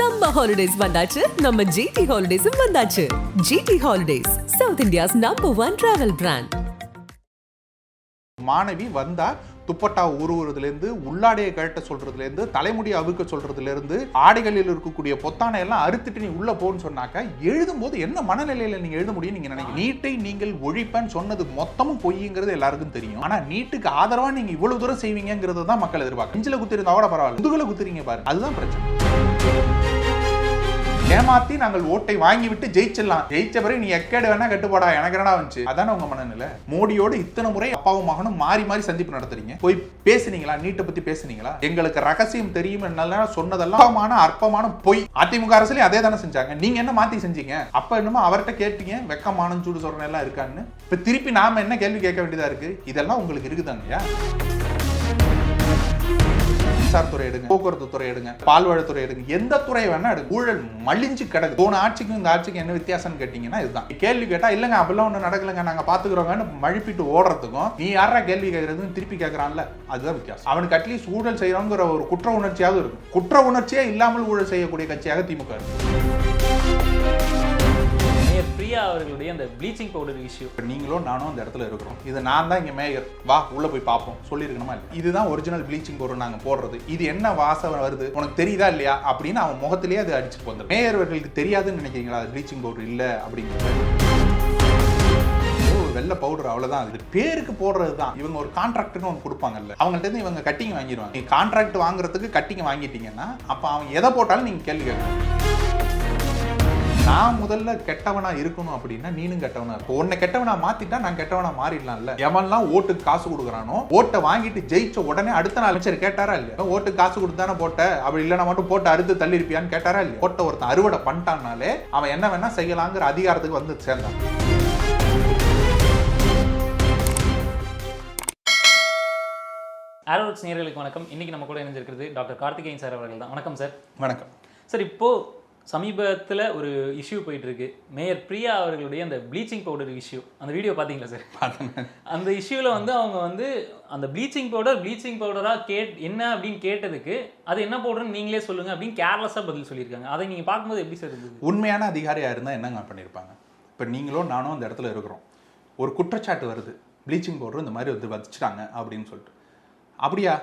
Summer holidays வந்தாச்சு. நம்ம GT ஹாலிடேஸும் வந்தாச்சு. G T holidays south India's number one travel brand மாணவி வந்தா துப்பட்டா உருவுறதுலேருந்து உள்ளாடையை கழட்ட சொல்றதுலேருந்து தலைமுடி அவுக்க சொல்றதுலேருந்து ஆடைகளில் இருக்கக்கூடிய பொத்தானை எல்லாம் அறுத்துட்டு நீ உள்ள போன்னு சொன்னாக்க எழுதும்போது என்ன மனநிலையில நீங்க எழுத முடியும் நீங்க நினைக்க நீட்டை நீங்கள் ஒழிப்பேன்னு சொன்னது மொத்தமும் பொய்ங்கிறது எல்லாருக்கும் தெரியும். ஆனா நீட்டுக்கு ஆதரவா நீங்க இவ்வளவு தூரம் செய்வீங்கிறது தான் மக்கள் எதிர்பார்க்க இஞ்சில குத்திருந்தா கூட பரவாயில்ல. முதுகுல குத்துறீங்க பாருங்க. அதுதான் பிரச்சனை. ஏமாத்தி நாங்கள் ஓட்டை வாங்கி விட்டு ஜெயிச்சிடலாம். ஜெயிச்ச பிறகு நீ எக்கேடு வேணா கட்டுப்பாடா எனக்கு என்னடா வந்துச்சு? அதானே உங்க மனநிலை. மோடியோடு இத்தனை முறை அப்பாவும் மகனும் மாறி மாறி சந்திப்பு நடத்துறீங்க. போய் பேசுனீங்களா? நீட்டை பத்தி பேசுனீங்களா? எங்களுக்கு ரகசியம் தெரியும் என்னெல்லாம் சொன்னதெல்லாம் அற்பமான பொய். அதிமுக அரசுலயும் அதே தானே செஞ்சாங்க. நீங்க என்ன மாத்தி செஞ்சீங்க? அப்ப என்னமோ அவர்கிட்ட கேட்டீங்க வெக்கமான சூடு சொல்றேன் எல்லாம் இருக்கான்னு. இப்ப திருப்பி நாம என்ன கேள்வி கேட்க வேண்டியதா இருக்கு? இதெல்லாம் உங்களுக்கு இருக்குதாங்கய்யா? மின்சாரத்துறை எடுங்க போக்குவரத்து துறை எடுங்க துறை எடுங்க எந்த துறை வேணா எடுங்க. ஊழல் மலிஞ்சு கிடக்கு. போன ஆட்சிக்கும் இந்த ஆட்சிக்கும் என்ன வித்தியாசம்னு கேட்டீங்கன்னா இதுதான். கேள்வி கேட்டா இல்லங்க அப்பெல்லாம் ஒண்ணு நடக்கலங்க நாங்க பாத்துக்கிறோங்கன்னு மழுப்பிட்டு ஓடுறதுக்கும் நீ யாரா கேள்வி கேட்கறதுன்னு திருப்பி கேட்கறான்ல அதுதான் வித்தியாசம். அவனுக்கு அட்லீஸ்ட் ஊழல் செய்யறோங்கிற ஒரு குற்ற உணர்ச்சியாவது இருக்கும். குற்ற உணர்ச்சியே இல்லாமல் ஊழல் செய்யக்கூடிய கட்சியாக திமுக இருக்கு. பிரியா அவர்களுடைய அந்த ப்ளீச்சிங் பவுடர் இஷ்யூ இப்போ நீங்களும் நானும் அந்த இடத்துல இருக்கிறோம். இது நான் தான் இங்கே மேயர் வா உள்ளே போய் பார்ப்போம். சொல்லியிருக்கணுமா இல்லை இதுதான் ஒரிஜினல் ப்ளீச்சிங் பவுடர் நாங்கள் போடுறது. இது என்ன வாசம் வருது? உனக்கு தெரியுதா இல்லையா? அப்படின்னு அவன் முகத்திலேயே அது அடிச்சுட்டு வந்துடும் மேயர் அவர்களுக்கு தெரியாதுன்னு நினைக்கிறீங்களா? அது ப்ளீச்சிங் பவுடர் இல்லை அப்படிங்கிறது. வெள்ளை பவுடர் அவ்வளோதான் இது பேருக்கு போடுறது தான் இவங்க ஒரு கான்ட்ராக்ட்னு ஒன்று கொடுப்பாங்கல்ல. அவங்கள்ட்ட இருந்து இவங்க கட்டிங் வாங்கிடுவாங்க. நீங்கள் கான்ட்ராக்ட் வாங்குறதுக்கு கட்டிங் வாங்கிட்டீங்கன்னா அப்போ அவங்க எதை போட்டாலும் நீங்கள் கேள்வி கேட்கணும் நான் முதல்ல கெட்டவனா இருக்கணும் அப்படின்னா நீனும் கெட்டவனா இருக்கும் உன்னை கெட்டவனா மாத்திட்டா நான் கெட்டவனா மாறிடலாம்ல. எவன்லாம் ஓட்டுக்கு காசு கொடுக்குறானோ ஓட்டை வாங்கிட்டு ஜெயிச்ச உடனே அடுத்த நாள் அமைச்சர் கேட்டாரா இல்லையா? ஓட்டுக்கு காசு கொடுத்தானே போட்ட? அப்படி இல்லைனா மட்டும் போட்டு அறுத்து தள்ளி இருப்பியான்னு கேட்டாரா இல்லையா? ஓட்ட ஒருத்தன் அறுவடை பண்ணிட்டான்னாலே அவன் என்ன வேணா செய்யலாங்கிற அதிகாரத்துக்கு வந்து சேர்ந்தான். ஆரோட்ஸ் நேயர்களுக்கு வணக்கம். இன்னைக்கு நம்ம கூட இணைஞ்சிருக்கிறது டாக்டர் கார்த்திகேயன் சார் அவர்கள் தான். வணக்கம் சார். வணக்கம். சார் இப்போ சமீபத்தில் ஒரு இஷ்யூ போயிட்டு இருக்கு மேயர் பிரியா அவர்களுடைய அந்த ப்ளீச்சிங் பவுடர் இஷ்யூ அந்த வீடியோ பார்த்தீங்களா சார் அந்த இஷ்யூவில் வந்து அவங்க வந்து அந்த ப்ளீச்சிங் பவுடர் ப்ளீச்சிங் பவுடராக கேட் என்ன அப்படின்னு கேட்டதுக்கு அது என்ன பவுடர்னு நீங்களே சொல்லுங்க அப்படின்னு கேர்லெஸ்ஸாக பதில் சொல்லியிருக்காங்க. அதை நீங்கள் பார்க்கும்போது எப்படி சார் இருந்தது? உண்மையான அதிகாரியா இருந்தா என்னங்க பண்ணியிருப்பாங்க? இப்போ நீங்களும் நானும் அந்த இடத்துல இருக்கிறோம். ஒரு குற்றச்சாட்டு வருது. ப்ளீச்சிங் பவுடர் இந்த மாதிரி வந்து வச்சுட்டாங்க அப்படின்னு சொல்லிட்டு. அப்படியா?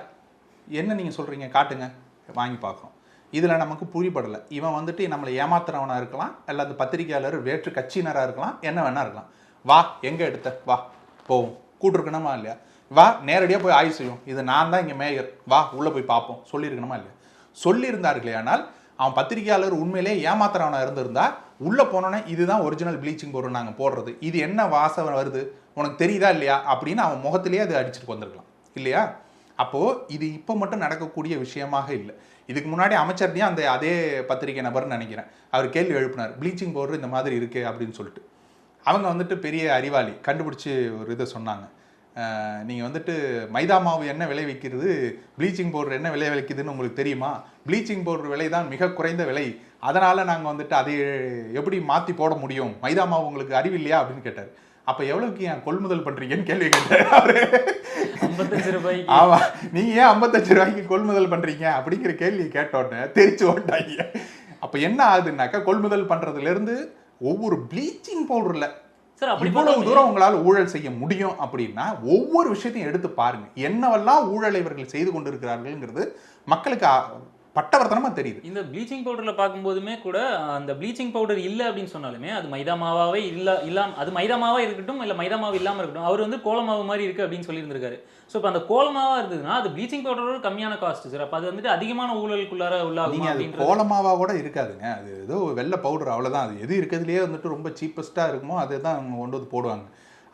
என்ன நீங்கள் சொல்கிறீங்க காட்டுங்க. வாங்கி பார்க்குறோம் இதில் நமக்கு புரிபடலை. இவன் வந்துட்டு நம்மளை ஏமாத்துறவனாக இருக்கலாம் இல்லை அந்த பத்திரிகையாளர் வேற்று கட்சியினராக இருக்கலாம் என்ன வேணா இருக்கலாம். வா எங்கே எடுத்த? வா போவோம். கூட்டிருக்கணுமா இல்லையா? வா நேரடியாக போய் ஆய்வு செய்யும் இது நான் தான் இங்கே மேயர். வா உள்ளே போய் பார்ப்போம் சொல்லியிருக்கணுமா இல்லையா? சொல்லியிருந்தார்களே ஆனால் அவன் பத்திரிகையாளர் உண்மையிலே ஏமாத்துறவனாக இருந்திருந்தா உள்ளே போனோன்னே இதுதான் ஒரிஜினல் ப்ளீச்சிங் பவுடர் நாங்கள் போடுறது. இது என்ன வாசம் வருது? உனக்கு தெரியுதா இல்லையா? அப்படின்னு அவன் முகத்திலேயே அது அடிச்சுட்டு வந்திருக்கலாம். இல்லையா? அப்போது இது இப்போ மட்டும் நடக்கக்கூடிய விஷயமாக இல்லை. இதுக்கு முன்னாடி அமைச்சர்டையும் அந்த அதே பத்திரிகை நபர்னு நினைக்கிறேன். அவர் கேள்வி எழுப்பினார். ப்ளீச்சிங் பவுடர் இந்த மாதிரி இருக்கு அப்படின்னு சொல்லிட்டு. அவங்க வந்துட்டு பெரிய அறிவாளி கண்டுபிடிச்சி ஒரு இதை சொன்னாங்க. நீங்கள் வந்துட்டு மைதா மாவு என்ன விளைவிக்கிறது ப்ளீச்சிங் பவுடர் என்ன விளைவிக்கிதுன்னு உங்களுக்கு தெரியுமா? ப்ளீச்சிங் பவுடர் விலை தான் மிக குறைந்த விலை. அதனால் நாங்கள் வந்துட்டு அதை எப்படி மாற்றி போட முடியும்? மைதா மாவு உங்களுக்கு அறிவில்லையா அப்படின்னு கேட்டார். அப்போ எவ்வளோக்கு ஏன் கொள்முதல் பண்ணுறீங்கன்னு கேள்வி கேட்டார் அவரு. ஐம்பத்தஞ்சு ரூபாய் ஆமா நீங்க ஏன் ஐம்பத்தஞ்சு ரூபாய்க்கு கொள்முதல் பண்றீங்க? அப்படிங்கிற கேள்வி கேட்டோன்னே தெரிச்சு ஓட்டாங்க அப்ப என்ன ஆகுதுன்னாக்கா கொள்முதல் பண்றதுல இருந்து ஒவ்வொரு ப்ளீச்சிங் பவுடர்ல இவ்வளவு தூரம் உங்களால் ஊழல் செய்ய முடியும் அப்படின்னா ஒவ்வொரு விஷயத்தையும் எடுத்து பாருங்க. என்னவெல்லாம் ஊழலை இவர்கள் செய்து கொண்டிருக்கிறார்கள்ங்கிறது மக்களுக்கு அ- பட்டவர்த்தனமா தெரியுது. இந்த ப்ளீச்சிங் பவுடர்ல பார்க்கும்போதுமே கூட அந்த ப்ளீச்சிங் பவுடர் இல்ல அப்படின்னு சொன்னாலுமே அது மைதா மாவாவே இல்ல இல்லாம அது மைதா மாவா இருக்கட்டும் இல்ல மைதா மாவு இல்லாம இருக்கட்டும் அவர் வந்து கோல மாவு மாதிரி இருக்கு அப்படின்னு சொல்லியிருந்திருக்காரு. ஸோ இப்போ அந்த கோல மாவா இருந்ததுன்னா அது ப்ளீச்சிங் பவுடரோட கம்மியான காஸ்ட் சார் அப்ப அது வந்துட்டு அதிகமான ஊழலுக்குள்ளார உள்ளாகும் அது அப்படின்றது கோலமாவா கூட இருக்காதுங்க. அது ஏதோ வெள்ளை பவுடர் அவ்வளவுதான். அது எது இருக்கிறதுலயே வந்துட்டு ரொம்ப சீப்பஸ்டா இருக்குமோ அதை தான் அவங்க கொண்டு வந்து போடுவாங்க.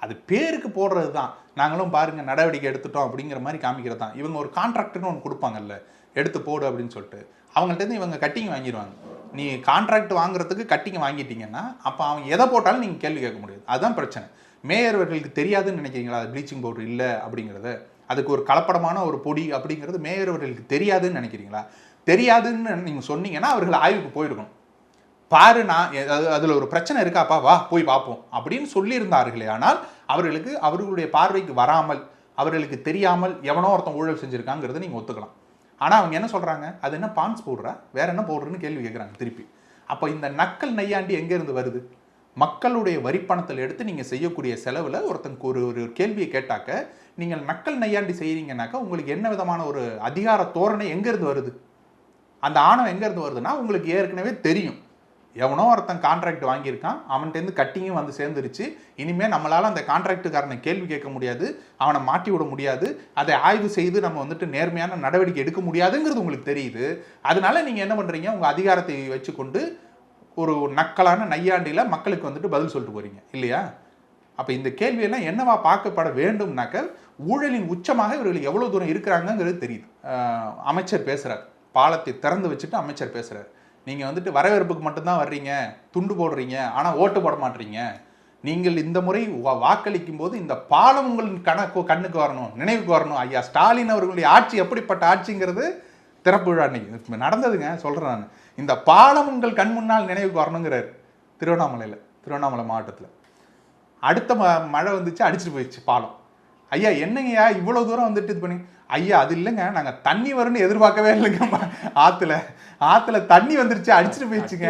அது பேருக்கு போடுறது தான் நாங்களும் பாருங்க நடவடிக்கை எடுத்துட்டோம் அப்படிங்கிற மாதிரி காமிக்கிறது தான் இவங்க ஒரு கான்ட்ராக்ட்னு ஒன்று கொடுப்பாங்கல்ல. எடுத்து போடு அப்படின்னு சொல்லிட்டு அவங்கள்ட்ட இருந்து இவங்க கட்டிங் வாங்கிடுவாங்க நீ கான்ட்ராக்ட் வாங்குறதுக்கு கட்டிங் வாங்கிட்டீங்கன்னா அப்போ அவங்க எதை போட்டாலும் நீங்கள் கேள்வி கேட்க முடியாது. அதுதான் பிரச்சனை. மேயர் அவர்களுக்கு தெரியாதுன்னு நினைக்கிறீங்களா? அது ப்ளீச்சிங் பவுடர் இல்லை அப்படிங்கிறத? அதுக்கு ஒரு கலப்படமான ஒரு பொடி அப்படிங்கிறது மேயர்வர்களுக்கு தெரியாதுன்னு நினைக்கிறீங்களா? தெரியாதுன்னு நீங்கள் சொன்னீங்கன்னா அவர்கள் ஆய்வுக்கு போயிருக்கணும். பாரு நான் அது அதில் ஒரு பிரச்சனை இருக்காப்பா வா போய் பார்ப்போம். அப்படின்னு சொல்லியிருந்தார்களே ஆனால் அவர்களுக்கு அவர்களுடைய பார்வைக்கு வராமல் அவர்களுக்கு தெரியாமல் எவனோ ஒருத்தன் ஊழல் செஞ்சுருக்காங்கிறத நீங்கள் ஒத்துக்கலாம். ஆனால் அவங்க என்ன சொல்கிறாங்க அது என்ன பான்ஸ் போடுறா? வேற என்ன போடுறேன்னு கேள்வி கேட்குறாங்க திருப்பி. அப்போ இந்த நக்கல் நையாண்டி எங்கேருந்து வருது? மக்களுடைய வரிப்பணத்தில் எடுத்து நீங்கள் செய்யக்கூடிய செலவில் ஒருத்தங்க ஒரு ஒரு கேள்வியை கேட்டாக்க நீங்கள் நக்கல் நையாண்டி செய்கிறீங்கனாக்கா உங்களுக்கு என்ன விதமான ஒரு அதிகார தோரணை எங்கேருந்து வருது? அந்த ஆணவம் எங்கேருந்து வருதுன்னா உங்களுக்கு ஏற்கனவே தெரியும். எவனோ ஒருத்தன் கான்ட்ராக்ட் வாங்கியிருக்கான் அவன்கிட்டேருந்து கட்டிங்கும் வந்து சேர்ந்துருச்சு. இனிமேல் நம்மளால் அந்த கான்ட்ராக்டுக்காரனை கேள்வி கேட்க முடியாது அவனை மாட்டி விட முடியாது அதை ஆய்வு செய்து நம்ம வந்துட்டு நேர்மையான நடவடிக்கை எடுக்க முடியாதுங்கிறது உங்களுக்கு தெரியுது. அதனால நீங்கள் என்ன பண்ணுறீங்க உங்கள் அதிகாரத்தை வச்சுக்கொண்டு ஒரு நக்கலான நையாண்டியில் மக்களுக்கு வந்துட்டு பதில் சொல்லிட்டு போகிறீங்க இல்லையா? அப்போ இந்த கேள்வியெல்லாம் என்னவா பார்க்கப்பட வேண்டும்னாக்க ஊழலின் உச்சமாக இவர்கள் எவ்வளோ தூரம் இருக்கிறாங்கங்கிறது தெரியுது. அமைச்சர் பேசுகிறார் பாலத்தை திறந்து வச்சுட்டு அமைச்சர் பேசுகிறார் நீங்கள் வந்துட்டு வரவேற்புக்கு மட்டும்தான் வர்றீங்க துண்டு போடுறீங்க ஆனால் ஓட்டு போட மாட்டீங்க. நீங்கள் இந்த முறை வா- வாக்களிக்கும் போது இந்த பாலம் உங்களின் கணக்கு கண்ணுக்கு வரணும் நினைவுக்கு வரணும். ஐயா ஸ்டாலின் அவர்களுடைய ஆட்சி எப்படிப்பட்ட ஆட்சிங்கிறது திறப்பு விழா அன்னைக்கு நடந்ததுங்க சொல்கிறேன் நான். இந்த பாலம் உங்கள் கண் முன்னால் நினைவுக்கு வரணுங்கிறார் திருவண்ணாமலையில் திருவண்ணாமலை மாவட்டத்தில். அடுத்த ம- மழை வந்துச்சு அடிச்சிட்டு போயிடுச்சு பாலம். ஐயா என்னங்கய்யா இவ்வளவு தூரம் வந்துட்டு இது பண்ணி? ஐயா அது இல்லைங்க நாங்க தண்ணி வரும்னு எதிர்பார்க்கவே இல்லைங்க ஆத்துல ஆத்துல தண்ணி வந்துருச்சு அடிச்சிட்டு போயிடுச்சுங்க.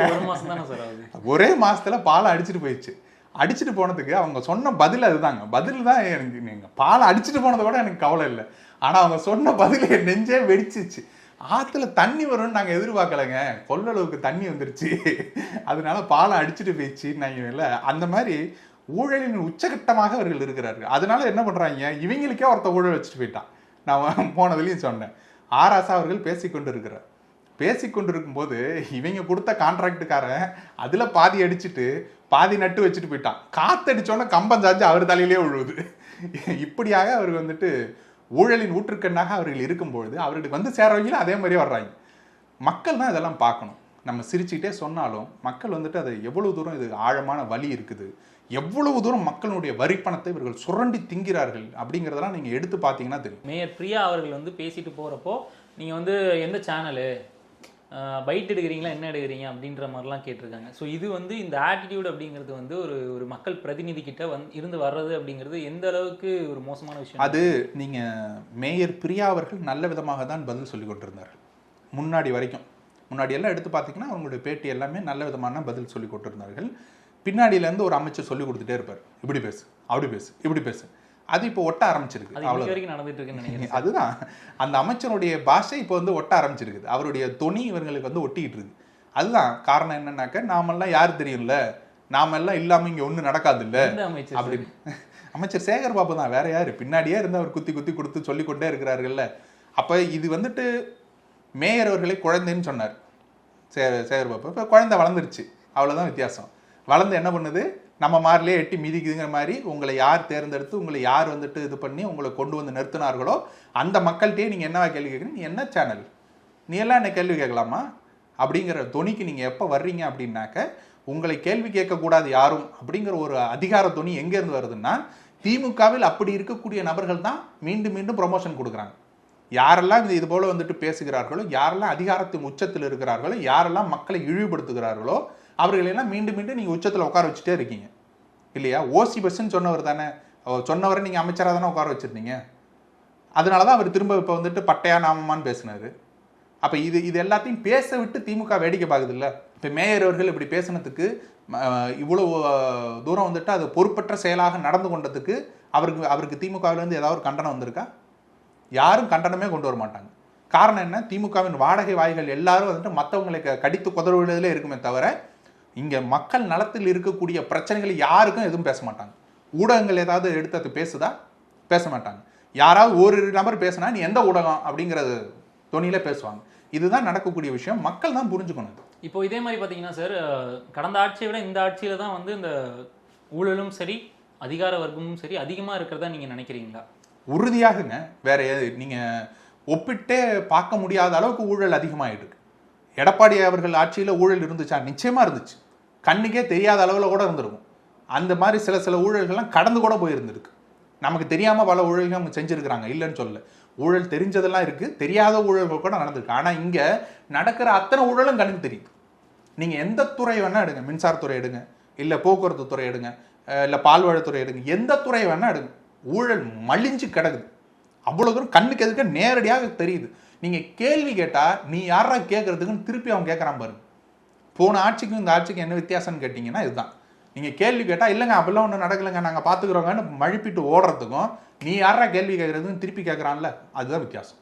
ஒரு மாசத்துல பாலம் அடிச்சிட்டு போயிடுச்சு. அடிச்சிட்டு போனதுக்கு அவங்க சொன்ன பதில் அதுதாங்க. பதில் தான் எனக்கு நீங்க பாலம் அடிச்சிட்டு போனதை விட எனக்கு கவலை இல்லை. ஆனா அவங்க சொன்ன பதில் என் நெஞ்சே வெடிச்சிச்சு. ஆத்துல தண்ணி வரும்னு நாங்க எதிர்பார்க்கலைங்க. கொள்ளளவுக்கு தண்ணி வந்துருச்சு. அதனால பாலம் அடிச்சிட்டு போயிடுச்சு நாங்க இல்ல. அந்த மாதிரி ஊழலின் உச்சகட்டமாக அவர்கள் இருக்கிறார்கள். அதனால என்ன பண்ணுறாங்க இவங்களுக்கே ஒருத்த ஊழல் வச்சுட்டு போயிட்டான். நான் போனதுலேயும் சொன்னேன். ஆராசா அவர்கள் பேசிக்கொண்டு இருக்கிறார் பேசிக்கொண்டிருக்கும் போது இவங்க கொடுத்த கான்ட்ராக்டுக்காரன் அதில் பாதி அடிச்சிட்டு பாதி நட்டு வச்சுட்டு போயிட்டான். காத்தடிச்சோன்னே கம்பம் சாஞ்சு அவர் தலையிலே விழுவுது. இப்படியாக அவர் வந்துட்டு ஊழலின் ஊற்றுக்கண்ணாக அவர்கள் இருக்கும்பொழுது அவர்களுக்கு வந்து சேரவங்களும் அதே மாதிரியே வர்றாங்க. மக்கள் தான் இதெல்லாம் பார்க்கணும். நம்ம சிரிச்சுக்கிட்டே சொன்னாலும் மக்கள் வந்துட்டு அது எவ்வளவு தூரம் இது ஆழமான வலி இருக்குது எவ்வளவு தூரம் மக்களுடைய வரிப்பணத்தை இவர்கள் சுரண்டி திங்கிறார்கள் அப்படிங்கிறதெல்லாம் நீங்க எடுத்து பார்த்தீங்கன்னா தெரியும். மேயர் பிரியா அவர்கள் வந்து பேசிட்டு போறப்போ நீங்க வந்து எந்த சேனலு பைட் எடுக்கிறீங்களா என்ன எடுக்கிறீங்க அப்படின்ற மாதிரிலாம் கேட்டிருக்காங்க. ஸோ இது வந்து இந்த ஆட்டிடியூட் அப்படிங்கிறது வந்து ஒரு ஒரு மக்கள் பிரதிநிதி கிட்ட வந்து இருந்து வர்றது அப்படிங்கிறது எந்த அளவுக்கு ஒரு மோசமான விஷயம்? அது நீங்க மேயர் பிரியா அவர்கள் நல்ல விதமாக தான் பதில் சொல்லி கொண்டிருந்தார்கள். முன்னாடி வரைக்கும். முன்னாடி எல்லாம் எடுத்து பார்த்தீங்கன்னா அவங்களுடைய பேட்டி எல்லாமே நல்ல விதமான பதில் சொல்லி கொண்டிருந்தார்கள் பின்னாடியில இருந்து ஒரு அமைச்சர் சொல்லி கொடுத்துட்டே இருப்பார். இப்படி பேசு அப்படி பேசு இப்படி பேசு. அது இப்போ ஒட்ட ஆரம்பிச்சிருக்கு. வரைக்கும் நடந்துட்டு இருக்குன்னு அதுதான். அந்த அமைச்சருடைய பாஷை இப்போ வந்து ஒட்ட ஆரம்பிச்சிருக்குது. அவருடைய தொனி இவங்களுக்கு வந்து ஒட்டிக்கிட்டு இருக்கு. அதுதான் காரணம் என்னன்னாக்க நாமெல்லாம் யார் தெரியும்ல? நாமெல்லாம் இல்லாம இங்க ஒண்ணும் நடக்காது இல்ல எந்த அமைச்சர் அப்படி அமைச்சர் சேகர் பாபு தான் வேற யாரு? பின்னாடியே இருந்து அவர் குத்தி குத்தி கொடுத்து சொல்லிக்கொண்டே இருக்கிறார்கள்ல. அப்ப இது வந்துட்டு மேயர் அவர்களை குழந்தைன்னு சொன்னார். சே சேகர் பாபு இப்போ குழந்தை வளர்ந்துருச்சு. அவ்வளோதான் வித்தியாசம். வளர்ந்து என்ன பண்ணுது? நம்ம மாதிரிலே எட்டி மிதிக்குதுங்கிற மாதிரி உங்களை யார் தேர்ந்தெடுத்து உங்களை யார் வந்துட்டு இது பண்ணி உங்களை கொண்டு வந்து நிறுத்தினார்களோ அந்த மக்கள்கிட்டயே நீங்கள் என்னவா கேள்வி கேட்குறீங்க? நீ என்ன சேனல் நீ எல்லாம் என்ன கேள்வி கேட்கலாமா? அப்படிங்கிற தொனிக்கு நீங்கள் எப்போ வர்றீங்க அப்படின்னாக்க உங்களை கேள்வி கேட்கக்கூடாது யாரும் அப்படிங்கிற ஒரு அதிகார துணி எங்கேருந்து வருதுன்னா திமுகவில் அப்படி இருக்கக்கூடிய நபர்கள் தான் மீண்டும் மீண்டும் ப்ரொமோஷன் கொடுக்குறாங்க. யாரெல்லாம் இந்த இது போல வந்துட்டு பேசுகிறார்களோ யாரெல்லாம் அதிகாரத்தின் உச்சத்தில் இருக்கிறார்களோ யாரெல்லாம் மக்களை இழிவுபடுத்துகிறார்களோ அவர்களெல்லாம் மீண்டும் மீண்டும் நீங்க உச்சத்தில் உட்கார வச்சுட்டே இருக்கீங்க. இல்லையா? ஓசி பஸ்ன்னு சொன்னவர் தானே. சொன்னவரை நீங்க அமைச்சராக தானே உட்கார வச்சிருந்தீங்க. அதனால தான் அவர் திரும்ப இப்போ வந்துட்டு பட்டையா நாமமான்னு பேசினாரு. அப்போ இது இது எல்லாத்தையும் பேச விட்டு திமுக வேடிக்கை பார்க்குது இல்லை இப்போ மேயர் அவர்கள் இப்படி பேசினதுக்கு இவ்வளோ தூரம் வந்துட்டு அது பொறுப்பற்ற செயலாக நடந்து கொண்டதுக்கு அவருக்கு அவருக்கு திமுகவிலேருந்து ஏதாவது ஒரு கண்டனம் வந்திருக்கா? யாரும் கண்டனமே கொண்டு வர மாட்டாங்க. காரணம் என்ன? திமுகவின் வாடகை வாய்கள் எல்லாரும் வந்துட்டு மற்றவங்களை கடித்து குதறுவதிலே இருக்குமே தவிர இங்கே மக்கள் நலத்தில் இருக்கக்கூடிய பிரச்சனைகள் யாருக்கும் எதுவும் பேச மாட்டாங்க. ஊடகங்கள் ஏதாவது எடுத்து அது பேசுதா? பேச மாட்டாங்க. யாராவது ஒரு நபர் பேசினா நீ எந்த ஊடகம்? அப்படிங்கிறது தொனியில பேசுவாங்க. இதுதான் நடக்கக்கூடிய விஷயம். மக்கள் தான் புரிஞ்சுக்கணும். இப்போ இதே மாதிரி பார்த்தீங்கன்னா சார் கடந்த ஆட்சியை விட இந்த ஆட்சியில் தான் வந்து இந்த ஊழலும் சரி அதிகார வர்க்கமும் சரி அதிகமாக இருக்கிறதா நீங்கள் நினைக்கிறீங்களா? உறுதியாகுங்க. வேற எது நீங்கள் ஒப்பிட்டே பார்க்க முடியாத அளவுக்கு ஊழல் அதிகமாயிட்டு இருக்கு எடப்பாடி அவர்கள் ஆட்சியில் ஊழல் இருந்துச்சா? நிச்சயமாக இருந்துச்சு. கண்ணுக்கே தெரியாத அளவில் கூட இருந்திருக்கும். அந்த மாதிரி சில சில ஊழல்கள்லாம் கடந்து கூட போயிருந்திருக்கு. நமக்கு தெரியாமல் பல ஊழல்கள் அவங்க செஞ்சுருக்கிறாங்க. இல்லைன்னு சொல்லல. ஊழல் தெரிஞ்சதெல்லாம் இருக்குது தெரியாத ஊழல்கள் கூட நடந்திருக்கு. ஆனால் இங்கே நடக்கிற அத்தனை ஊழலும் கணக்கு தெரியுது. நீங்கள் எந்த துறை வேணால் எடுங்க. மின்சாரத்துறை எடுங்க. இல்லை போக்குவரத்து துறை எடுங்க. இல்லை இல்ல பால்வளத்துறை எடுங்க. எந்த துறை வேணால் எடுங்க. ஊழல் மலிஞ்சு கிடக்குது. அவ்வளோ தூரம் கண்ணுக்கு எதுக்க? நேரடியாக தெரியுது. நீங்கள் கேள்வி கேட்டால் நீ யாரா கேட்குறதுக்குன்னு திருப்பி அவன் கேட்குறான் பாருங்க போன ஆட்சிக்கும் இந்த ஆட்சிக்கும் என்ன வித்தியாசம்னு கேட்டிங்கன்னா இதுதான். நீங்கள் கேள்வி கேட்டால் இல்லைங்க அப்படிலாம் ஒன்றும் நடக்கலைங்க. நாங்கள் பார்த்துக்குறோங்கன்னு மழுப்பிட்டு ஓடுறதுக்கும் நீ யாரா கேள்வி கேட்குறதுன்னு திருப்பி கேட்குறான்ல அதுதான் வித்தியாசம்.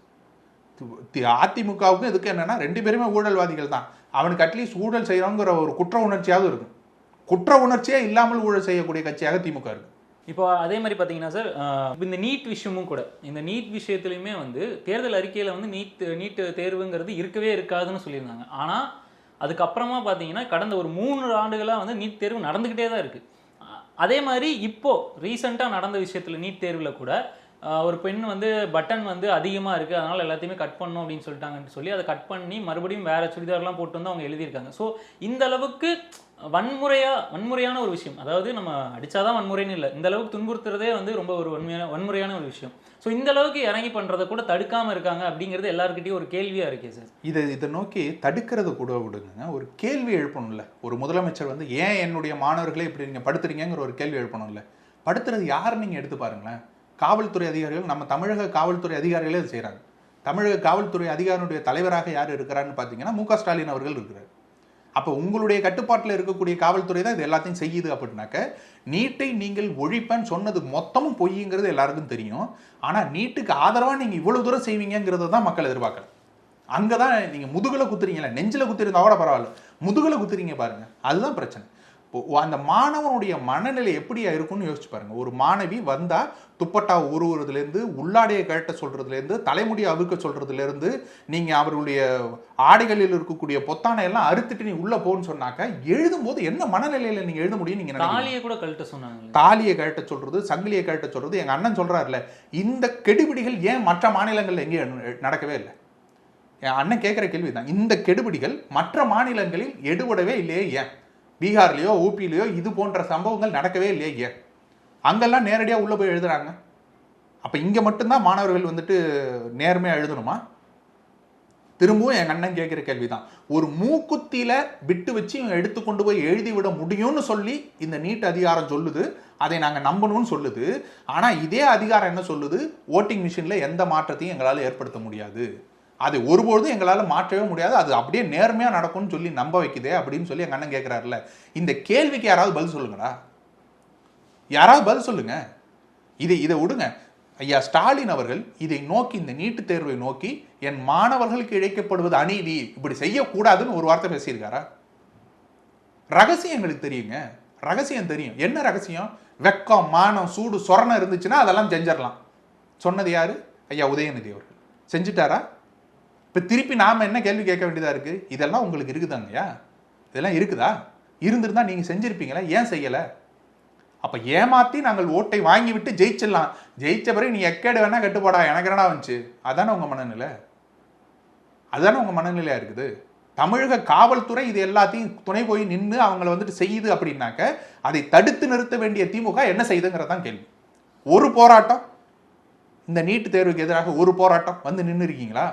தி- அதிமுகவுக்கும் இதுக்கு என்னென்னா ரெண்டு பேருமே ஊழல்வாதிகள் தான். அவனுக்கு அட்லீஸ்ட் ஊழல் செய்கிறோங்கிற ஒரு குற்ற உணர்ச்சியாவது இருக்கும். குற்ற உணர்ச்சியே இல்லாமல் ஊழல் செய்யக்கூடிய கட்சியாக திமுக இருக்கு. இப்போ அதே மாதிரி பார்த்தீங்கன்னா சார் இந்த நீட் விஷயமும் கூட இந்த நீட் விஷயத்துலையுமே வந்து தேர்தல் அறிக்கையில் வந்து நீட் நீட் தேர்வுங்கிறது இருக்கவே இருக்காதுன்னு சொல்லியிருந்தாங்க. ஆனால் அதுக்கப்புறமா பார்த்தீங்கன்னா கடந்த ஒரு மூணு ஆண்டுகளாக வந்து நீட் தேர்வு நடந்துக்கிட்டே தான் இருக்குது அதே மாதிரி இப்போ ரீசெண்டாக நடந்த விஷயத்தில் நீட் தேர்வில் கூட ஒரு பெண் வந்து பட்டன் வந்து அதிகமாக இருக்குது அதனால் எல்லாத்தையுமே கட் பண்ணணும் அப்படின்னு சொல்லிட்டாங்கன்னு சொல்லி அதை கட் பண்ணி மறுபடியும் வேறு சுடிதார்லாம் போட்டு வந்து அவங்க எழுதியிருக்காங்க. ஸோ இந்த அளவுக்கு வன்முறையாக வன்முறையான ஒரு விஷயம். அதாவது நம்ம அடித்தாதான் வன்முறைன்னு இல்லை. இந்த அளவுக்கு துன்புறுத்துறதே வந்து ரொம்ப ஒரு வன்மையான வன்முறையான ஒரு விஷயம். ஸோ இந்த அளவுக்கு இறங்கி பண்ணுறதை கூட தடுக்காமல் இருக்காங்க அப்படிங்கிறது எல்லாருக்கிட்டையும் ஒரு கேள்வியாக இருக்கே சார் இதை இதை நோக்கி தடுக்கிறது கூட விடுங்க ஒரு கேள்வி எழுப்பணும்ல. ஒரு முதலமைச்சர் வந்து ஏன் என்னுடைய மாணவர்களே இப்படி நீங்கள் படுத்துறீங்கிற ஒரு கேள்வி எழுப்பணும்ல? படுத்துறது யார் நீங்கள் எடுத்து பாருங்களேன். காவல்துறை அதிகாரிகள் நம்ம தமிழக காவல்துறை அதிகாரிகளே செய்கிறாங்க தமிழக காவல்துறை அதிகாரியுடைய தலைவராக யார் இருக்கிறான்னு பார்த்தீங்கன்னா மு க ஸ்டாலின் அவர்கள் இருக்கிறார். அப்போ உங்களுடைய கட்டுப்பாட்டில் இருக்கக்கூடிய காவல்துறை தான் இது எல்லாத்தையும் செய்யுது அப்படின்னாக்க நீட்டை நீங்கள் ஒழிப்பேன்னு சொன்னது மொத்தமும் பொய்ங்கிறது எல்லாருக்கும் தெரியும். ஆனால் நீட்டுக்கு ஆதரவாக நீங்கள் இவ்வளோ தூரம் செய்வீங்கிறத தான் மக்கள் எதிர்பார்க்கல. அங்கே தான் நீங்கள் முதுகில் குத்துறீங்களே நெஞ்சில் குத்திருந்தா கூட பரவாயில்ல. முதுகில் குத்துறீங்க பாருங்கள் அதுதான் பிரச்சனை. அந்த மாணவனுடைய மனநிலை எப்படியா இருக்கும்னு யோசிச்சு பாருங்க. ஒரு மாணவி வந்தா துப்பட்டா உருவுறதுலேருந்து உள்ளாடையை கழட்ட சொல்றதுலேருந்து தலைமுடியை அவுக்க சொல்றதுலேருந்து நீங்க அவர்களுடைய ஆடைகளில் இருக்கக்கூடிய பொத்தானை எல்லாம் அறுத்துட்டு நீ உள்ள போன்னு சொன்னாக்க எழுதும்போது என்ன மனநிலையில நீங்க எழுத முடியும் நீங்க? தாலியை கூட கழட்ட சொன்னாங்க. தாலியை கழட்ட சொல்றது சங்கிலியை கழட்ட சொல்றது எங்க அண்ணன் சொல்றாருல இந்த கெடுபிடிகள் ஏன் மற்ற மாநிலங்கள்ல எங்கேயும் நடக்கவே இல்லை? என் அண்ணன் கேட்குற கேள்வி தான் இந்த கெடுபிடிகள் மற்ற மாநிலங்களில் எடுபடவே இல்லையே ஏன்? பீகார்லேயோ ஊபிலையோ இது போன்ற சம்பவங்கள் நடக்கவே இல்லையே அங்கெல்லாம் நேரடியாக உள்ளே போய் எழுதுகிறாங்க அப்போ இங்கே மட்டும்தான் மாணவர்கள் வந்துட்டு நேர்மையாக எழுதணுமா? திரும்பவும் என் அண்ணன் கேட்குற கேள்விதான். ஒரு மூக்குத்தியில் விட்டு வச்சு இவன் எடுத்து கொண்டு போய் எழுதி விட முடியும்னு சொல்லி இந்த நீட் அதிகாரம் சொல்லுது. அதை நாங்கள் நம்பணும்னு சொல்லுது. ஆனால் இதே அதிகாரம் என்ன சொல்லுது? ஓட்டிங் மிஷினில் எந்த மாற்றத்தையும் எங்களால் ஏற்படுத்த முடியாது. அதை ஒருபொழுதும் எங்களால் மாற்றவே முடியாது. அது அப்படியே நேர்மையாக நடக்கும்னு சொல்லி நம்ப வைக்குதே அப்படின்னு சொல்லி எங்கள் அண்ணன் கேட்கிறாருல இந்த கேள்விக்கு யாராவது பதில் சொல்லுங்கடா. யாராவது பதில் சொல்லுங்க. இதை இதை விடுங்க. ஐயா ஸ்டாலின் அவர்கள் இதை நோக்கி இந்த நீட்டுத் தேர்வை நோக்கி என் மாணவர்களுக்கு இழைக்கப்படுவது அநீதி. இப்படி செய்யக்கூடாதுன்னு ஒரு வார்த்தை பேசியிருக்காரா? ரகசியம் எங்களுக்கு தெரியுங்க. ரகசியம் தெரியும். என்ன ரகசியம்? வெக்கம் மானம் சூடு சொரணம் இருந்துச்சுன்னா அதெல்லாம் செஞ்சிடலாம். சொன்னது யாரு? ஐயா உதயநிதி அவர்கள். செஞ்சுட்டாரா? இப்போ திருப்பி நாம் என்ன கேள்வி கேட்க வேண்டியதாக இருக்குது இதெல்லாம் உங்களுக்கு இருக்குதாங்கய்யா இதெல்லாம் இருக்குதா? இருந்திருந்தா நீங்கள் செஞ்சுருப்பீங்களா ஏன் செய்யலை? அப்போ ஏமாற்றி நாங்கள் ஓட்டை வாங்கி விட்டு ஜெயிச்சிடலாம். ஜெயிச்ச பிறகு நீ எக்கேடு வேணால் கட்டுப்பாடா எனக்கு என்னடா வந்துச்சு? அதானே உங்கள் மனநிலை. அதுதானே உங்கள் மனநிலையாக இருக்குது? தமிழக காவல்துறை இது எல்லாத்தையும் துணை போய் நின்று அவங்கள வந்துட்டு செய்யுது அப்படின்னாக்க அதை தடுத்து நிறுத்த வேண்டிய திமுக என்ன செய்யுதுங்கிறதான் கேள்வி. ஒரு போராட்டம். இந்த நீட்டு தேர்வுக்கு எதிராக ஒரு போராட்டம். வந்து நின்று இருக்கீங்களா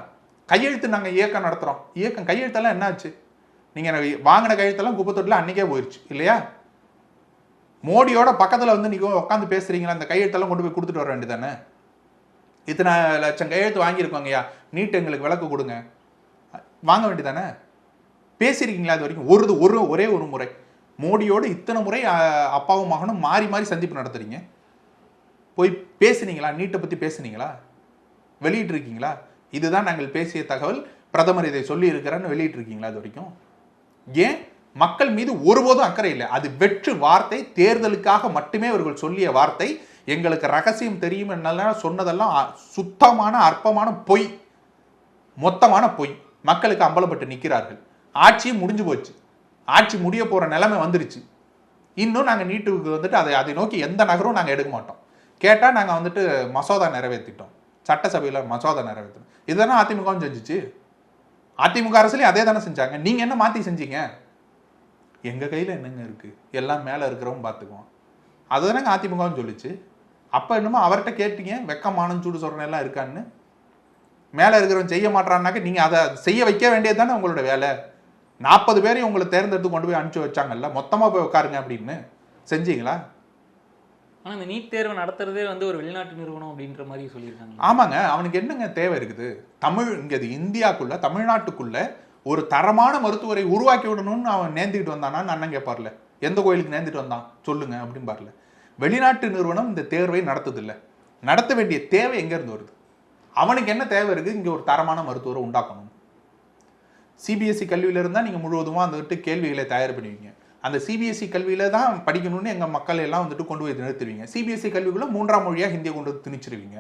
கையெழுத்து நாங்கள் இயக்கம் நடத்துகிறோம் இயக்கம் கையெழுத்தெல்லாம் என்னாச்சு? நீங்கள் வாங்கின கையெழுத்தெல்லாம் குப்பை தொட்டில் அன்னைக்கே போயிடுச்சு இல்லையா? மோடியோட பக்கத்தில் வந்து நீங்கள் உட்காந்து பேசுகிறீங்களா அந்த கையெழுத்தெல்லாம் கொண்டு போய் கொடுத்துட்டு வர வேண்டியதானே இத்தனை லட்சம் கையெழுத்து வாங்கியிருக்கோங்கய்யா நீட் எங்களுக்கு விளக்கு கொடுங்க. வாங்க வேண்டியதானே பேசியிருக்கீங்களா அது வரைக்கும்? ஒரு ஒரு ஒரே ஒரு முறை. மோடியோடு இத்தனை முறை அப்பாவும் மகனும் மாறி மாறி சந்திப்பு நடத்துறீங்க. போய் பேசுனீங்களா? நீட்டை பற்றி பேசுனீங்களா? வெளியிட்டிருக்கீங்களா? இதுதான் நாங்கள் பேசிய தகவல். பிரதமர் இதை சொல்லி இருக்கிறான்னு வெளியிட்டிருக்கீங்களா அது வரைக்கும்? ஏன்? மக்கள் மீது ஒருபோதும் அக்கறை இல்லை. அது வெற்று வார்த்தை தேர்தலுக்காக மட்டுமே அவர்கள் சொல்லிய வார்த்தை. எங்களுக்கு ரகசியம் தெரியும் என்னெல்லாம் சொன்னதெல்லாம் சுத்தமான அற்பமான பொய். மொத்தமான பொய். மக்களுக்கு அம்பலப்பட்டு நிற்கிறார்கள். ஆட்சியும் முடிஞ்சு போச்சு. ஆட்சி முடிய போகிற நிலைமை வந்துருச்சு. இன்னும் நாங்கள் நீட்டுக்கு வந்துட்டு அதை அதை நோக்கி எந்த நகரும் நாங்கள் எடுக்க மாட்டோம். கேட்டால் நாங்கள் வந்துட்டு மசோதா நிறைவேற்றிட்டோம் சட்டசபையில் மசோதா நிறைவேற்றணும். இதுதானே அதிமுகவும் செஞ்சுச்சு? அதிமுக அரசுலேயும் அதே தானே செஞ்சாங்க. நீங்கள் என்ன மாற்றி செஞ்சீங்க? எங்கள் கையில் என்னங்க இருக்குது எல்லாம் மேலே இருக்கிறவங்க பார்த்துக்குவோம் அதுதானங்க அதிமுகவும் சொல்லிச்சு. அப்போ என்னமோ அவர்கிட்ட கேட்டீங்க வெக்கமானம் சூடு சொல்கிறேன் எல்லாம் இருக்கான்னு. மேலே இருக்கிறவன் செய்ய மாட்டான்னாக்க நீங்கள் அதை செய்ய வைக்க வேண்டியது தானே உங்களோட வேலை. நாற்பது பேரையும் உங்களை தேர்ந்தெடுத்து கொண்டு போய் அனுப்பிச்சு வச்சாங்கல்ல மொத்தமாக போய் உட்காருங்க அப்படின்னு. செஞ்சீங்களா? ஆனால் இந்த நீட் தேர்வு நடத்துறதே வந்து ஒரு வெளிநாட்டு நிறுவனம் அப்படின்ற மாதிரி சொல்லியிருக்காங்க ஆமாங்க. அவனுக்கு என்னங்க தேவை இருக்குது? தமிழ் இங்கே இது இந்தியாக்குள்ள தமிழ்நாட்டுக்குள்ள ஒரு தரமான மருத்துவரை உருவாக்கி விடணும்னு அவன் நேர்ந்துக்கிட்டு வந்தானான்னு அண்ணன் கேட்பார்ல எந்த கோயிலுக்கு நேர்ந்துட்டு வந்தான்? சொல்லுங்க அப்படின்னு பாருல. வெளிநாட்டு நிறுவனம் இந்த தேர்வை நடத்துது நடத்த வேண்டிய தேவை எங்கேருந்து வருது? அவனுக்கு என்ன தேவை இருக்குது? இங்கே ஒரு தரமான மருத்துவரை உண்டாக்கணும். சிபிஎஸ்சி கல்வியில நீங்கள் முழுவதுமாக முழுவதுமா வந்துட்டு கேள்விகளை தயார் பண்ணுவீங்க. அந்த சிபிஎஸ்சி கல்வியில் தான் படிக்கணும்னு எங்கள் மக்கள் எல்லாம் வந்துட்டு கொண்டு போய் நிறுத்துவீங்க சிபிஎஸ்சி கல்விக்குள்ளே மூன்றாம் மொழியாக ஹிந்தியை கொண்டு வந்து திணிச்சிருவீங்க.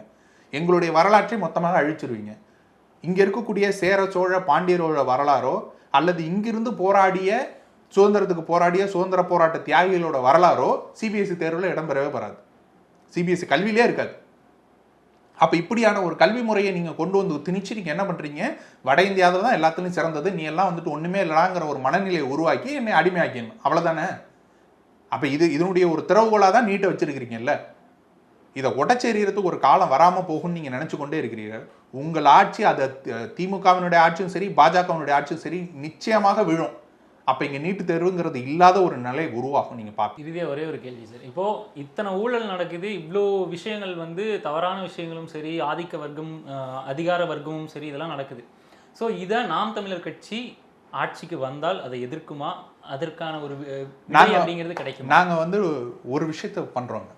எங்களுடைய வரலாற்றை மொத்தமாக அழிச்சிருவீங்க. இங்கே இருக்கக்கூடிய சேர சோழ பாண்டியரோட வரலாறோ அல்லது இங்கிருந்து போராடிய சுதந்திரத்துக்கு போராடிய சுதந்திர போராட்ட தியாகிகளோட வரலாறோ சிபிஎஸ்சி தேர்வில் இடம்பெறவே பெறாது சிபிஎஸ்சி கல்வியிலே இருக்காது. அப்போ இப்படியான ஒரு கல்வி முறையை நீங்கள் கொண்டு வந்து திணிச்சு நீங்கள் என்ன பண்ணுறீங்க வட இந்தியாவில் தான் எல்லாத்துலயும் சிறந்தது. நீ எல்லாம் வந்துட்டு ஒன்றுமே இல்லைடாங்கிற ஒரு மனநிலையை உருவாக்கி என்னை அடிமையாக்கிடணும். அவ்வளோதானே அப்போ இது இதனுடைய ஒரு திறவுகோலாக தான் நீட்டை வச்சுருக்கிறீங்கல்ல? இதை உடச்செறியறதுக்கு ஒரு காலம் வராமல் போகும்னு நீங்கள் நினச்சி கொண்டே இருக்கிறீர்கள். உங்கள் ஆட்சி அதை திமுகவினுடைய ஆட்சியும் சரி பாஜகவினுடைய ஆட்சியும் சரி நிச்சயமாக விழும். அப்ப இங்க நீட்டு தேர்வுங்கிறது இல்லாத ஒரு நிலை உருவாகும் நீங்க பாப்பீங்க. இதுவே ஒரே ஒரு கேள்வி சார். இப்போ இத்தனை ஊழல் நடக்குது இவ்வளோ விஷயங்கள் வந்து தவறான விஷயங்களும் சரி ஆதிக்க வர்க்கம் அதிகார வர்க்கமும் சரி இதெல்லாம் நடக்குது. ஸோ இதை நாம் தமிழர் கட்சி ஆட்சிக்கு வந்தால் அதை எதிர்க்குமா? அதற்கான ஒரு நாங்க- அப்படிங்கிறது கிடைக்குமா? நாங்க வந்து ஒரு விஷயத்தை பண்றோங்க.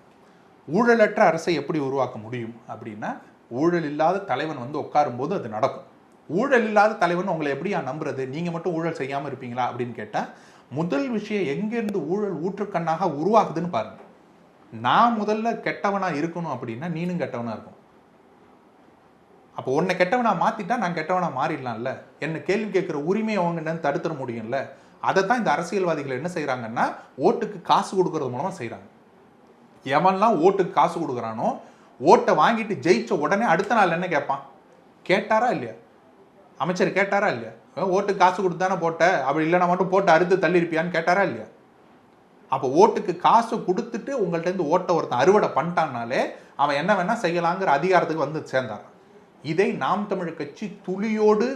ஊழலற்ற அரசை எப்படி உருவாக்க முடியும் அப்படின்னா ஊழல் இல்லாத தலைவன் வந்து உட்காரும்போது அது நடக்கும். ஊழல் இல்லாத தலைவன் உங்களை எப்படியா நம்புறது? நீங்க மட்டும் ஊழல் செய்யாம இருப்பீங்களா? அப்படின்னு கேட்டா முதல் விஷயம் எங்கிருந்து ஊழல் ஊற்றுக்கண்ணாக உருவாகுதுன்னு பாருங்க. நான் முதல்ல கெட்டவனா இருக்கணும் அப்படின்னா நீனும் கெட்டவனா இருக்கும் அப்போ உன்னை கெட்டவனா மாத்திட்டா நான் கெட்டவனா மாறிடலாம்ல? என்ன கேள்வி கேட்குற உரிமையை அவங்க தடுத்துட முடியும்ல? அதை தான் இந்த அரசியல்வாதிகள் என்ன செய்கிறாங்கன்னா ஓட்டுக்கு காசு கொடுக்கறது மூலமா செய்கிறாங்க எவன்லாம் ஓட்டுக்கு காசு கொடுக்குறானோ ஓட்டை வாங்கிட்டு ஜெயிச்ச உடனே அடுத்த நாள் என்ன கேட்பான்? கேட்டாரா இல்லையா? அமைச்சர் கேட்டாரா இல்லையா? ஓட்டு ஓட்டுக்கு காசு கொடுத்து தானே போட்ட? அப்படி இல்லைன்னா மட்டும் போட்டு அறுத்து தள்ளியிருப்பியான்னு கேட்டாரா இல்லையா? அப்போ ஓட்டுக்கு காசு கொடுத்துட்டு உங்கள்ட்ட இருந்து ஓட்டை ஒருத்தன் அறுவடை பண்ணிட்டான்னாலே அவன் என்ன வேணா செய்யலாங்கிற அதிகாரத்துக்கு வந்து சேர்ந்தான் இதை நாம் தமிழ் கட்சி துளியோடு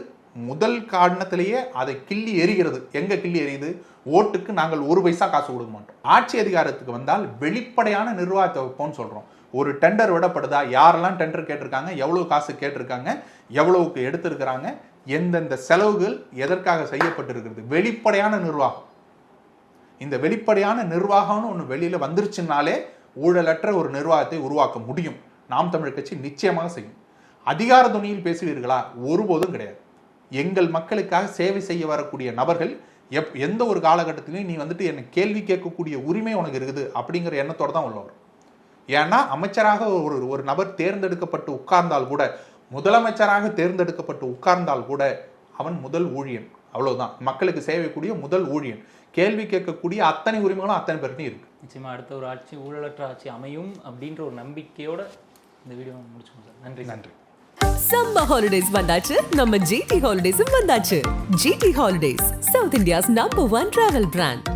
முதல் காரணத்திலேயே அதை கிள்ளி எறிகிறது. எங்க கிள்ளி எரியுது ஓட்டுக்கு நாங்கள் ஒரு பைசா காசு கொடுக்க மாட்டோம். ஆட்சி அதிகாரத்துக்கு வந்தால் வெளிப்படையான நிர்வாகத்தை வைப்போம்னு சொல்றோம். ஒரு டெண்டர் விடப்படுதா? யாரெல்லாம் டெண்டர் கேட்டிருக்காங்க? எவ்வளவு காசு கேட்டிருக்காங்க? எவ்வளவுக்கு எடுத்திருக்கிறாங்க? எந்தெந்த செலவுகள் எதற்காக செய்யப்பட்டிருக்கிறது? வெளிப்படையான நிர்வாகம். இந்த வெளிப்படையான நிர்வாகம்னு ஒன்று வெளியில் வந்துருச்சுனாலே ஊழலற்ற ஒரு நிர்வாகத்தை உருவாக்க முடியும். நாம் தமிழ் கட்சி நிச்சயமாக செய்யும். அதிகார துணியில் பேசுவீர்களா? ஒருபோதும் கிடையாது. எங்கள் மக்களுக்காக சேவை செய்ய வரக்கூடிய நபர்கள் எப் எந்த ஒரு காலகட்டத்திலையும் நீ வந்துட்டு என்னை கேள்வி கேட்கக்கூடிய உரிமை உனக்கு இருக்குது அப்படிங்கிற எண்ணத்தோடு தான் உள்ளவர். ஏன்னா அமைச்சராக ஒரு ஒரு நபர் தேர்ந்தெடுக்கப்பட்டு உட்கார்ந்தால் கூட முதலமைச்சராக தேர்ந்தெடுக்கப்பட்டு உட்கார்ந்தால் கூட அவன் முதல் ஊழியன். அவ்வளவுதான். மக்களுக்கு சேவைக்கூடிய முதல் ஊழியன். கேள்வி கேட்கக்கூடிய அத்தனை உரிமைகளும் அத்தனை பேர்ட்டையும் இருக்கு. நிச்சயமா அடுத்த ஒரு ஆட்சி ஊழலற்ற ஆட்சி அமையும் அப்படின்ற ஒரு நம்பிக்கையோட இந்த வீடியோ முடிச்சுக்கோங்க சார். நன்றி நன்றி. சம்மர் ஹாலிடேஸ் வந்தாச்சு. நம்ம ஜிடி ஹாலிடேஸும் வந்தாச்சு. G T holidays south India's number one travel brand